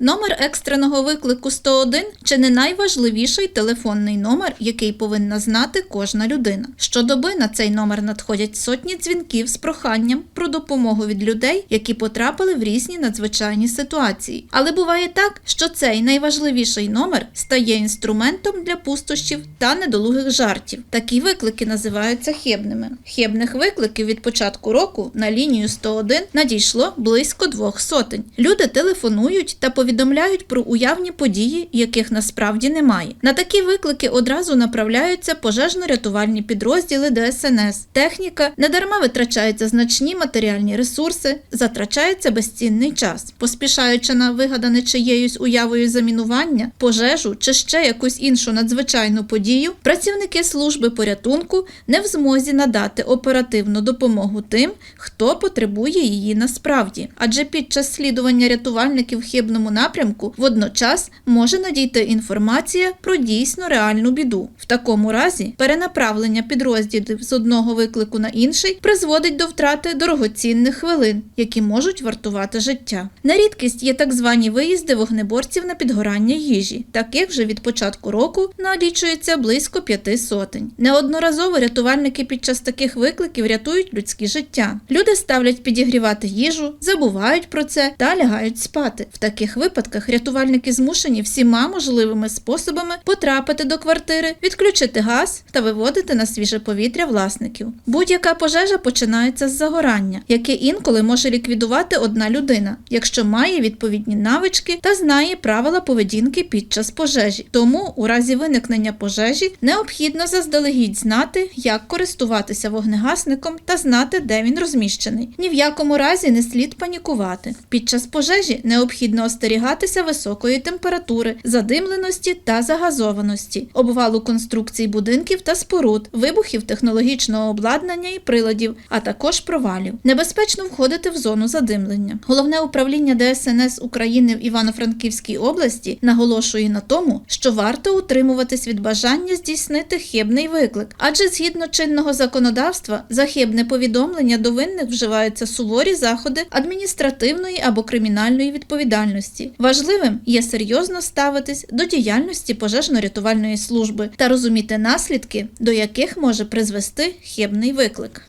Номер екстреного виклику 101 чи не найважливіший телефонний номер, який повинна знати кожна людина. Щодоби на цей номер надходять сотні дзвінків з проханням про допомогу від людей, які потрапили в різні надзвичайні ситуації. Але буває так, що цей найважливіший номер стає інструментом для пустощів та недолугих жартів. Такі виклики називаються хибними. Хибних викликів від початку року на лінію 101 надійшло близько двох сотень. Люди телефонують та повідомляють про уявні події, яких насправді немає. На такі виклики одразу направляються пожежно-рятувальні підрозділи ДСНС. Техніка недарма витрачаються значні матеріальні ресурси, затрачається безцінний час. Поспішаючи на вигадане чиєюсь уявою замінування, пожежу чи ще якусь іншу надзвичайну подію, працівники служби порятунку не в змозі надати оперативну допомогу тим, хто потребує її насправді. Адже під час слідування рятувальників в хибному напрямку водночас може надійти інформація про дійсно реальну біду. В такому разі перенаправлення підрозділів з одного виклику на інший призводить до втрати дорогоцінних хвилин, які можуть вартувати життя. На рідкість є так звані виїзди вогнеборців на підгорання їжі. Таких вже від початку року налічується близько п'яти сотень. Неодноразово рятувальники під час таких викликів рятують людські життя. Люди ставлять підігрівати їжу, забувають про це та лягають спати. В таких випадках рятувальники змушені всіма можливими способами потрапити до квартири, відключити газ та виводити на свіже повітря власників. Будь-яка пожежа починається з загорання, яке інколи може ліквідувати одна людина, якщо має відповідні навички та знає правила поведінки під час пожежі. Тому у разі виникнення пожежі необхідно заздалегідь знати, як користуватися вогнегасником та знати, де він розміщений. Ні в якому разі не слід панікувати. Під час пожежі необхідно остерігатися високої температури, задимленості та загазованості, обвалу конструкцій будинків та споруд, вибухів технологічного обладнання і приладів, а також провалів. Небезпечно входити в зону задимлення. Головне управління ДСНС України в Івано-Франківській області наголошує на тому, що варто утримуватись від бажання здійснити хибний виклик, адже згідно чинного законодавства за хибне повідомлення до винних вживаються суворі заходи адміністративної або кримінальної відповідальності. Важливим є серйозно ставитись до діяльності пожежно-рятувальної служби та розуміти наслідки, до яких може призвести хибний виклик.